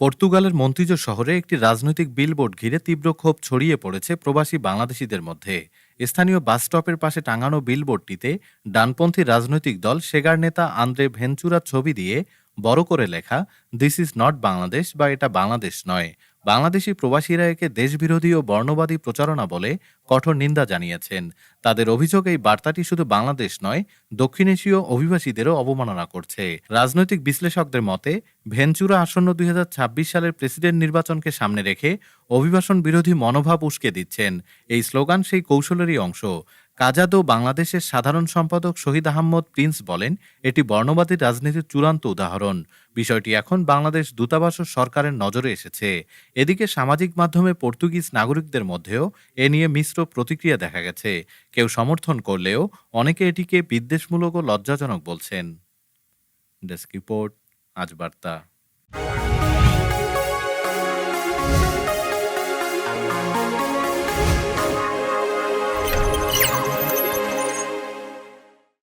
পর্তুগালের মন্ত্রিজ শহরে একটি রাজনৈতিক বিলবোর্ড ঘিরে তীব্র ক্ষোভ ছড়িয়ে পড়েছে প্রবাসী বাংলাদেশিদের মধ্যে। স্থানীয় বাস স্টপের পাশে টাঙানো বিলবোর্ডটিতে ডানপন্থী রাজনৈতিক দল সেগার নেতা আন্দ্রে ভেঞ্চুরার ছবি দিয়ে বড় করে লেখা দিস ইজ নট বাংলাদেশ বা এটা বাংলাদেশ নয়। বাংলাদেশি প্রবাসীরা একে দেশবিরোধী ও বর্ণবাদী প্রচারণা বলে কঠোর নিন্দা জানিয়েছেন। তাদের অভিযোগ এই বার্তাটি শুধু বাংলাদেশ নয়, দক্ষিণ এশীয় অভিবাসীদেরও অবমাননা করছে। রাজনৈতিক বিশ্লেষকদের মতে ভেঞ্চুরা আসন্ন দুই হাজার ছাব্বিশ সালের প্রেসিডেন্ট নির্বাচনকে সামনে রেখে অভিবাসন বিরোধী মনোভাব উস্কে দিচ্ছেন। এই স্লোগান সেই কৌশলেরই অংশ। কাজাদো বাংলাদেশের সাধারণ সম্পাদক শহীদ আহমদ প্রিন্স বলেন, এটি বর্ণবাদী রাজনীতির চূড়ান্ত উদাহরণ। বিষয়টি এখন বাংলাদেশ দূতাবাস সরকারের নজরে এসেছে। এদিকে সামাজিক মাধ্যমে পর্তুগিজ নাগরিকদের মধ্যেও এ নিয়ে মিশ্র প্রতিক্রিয়া দেখা গেছে। কেউ সমর্থন করলেও অনেকে এটিকে বিদ্বেষমূলক ও লজ্জাজনক বলছেন। ডেস্ক রিপোর্ট, আজ বার্তা।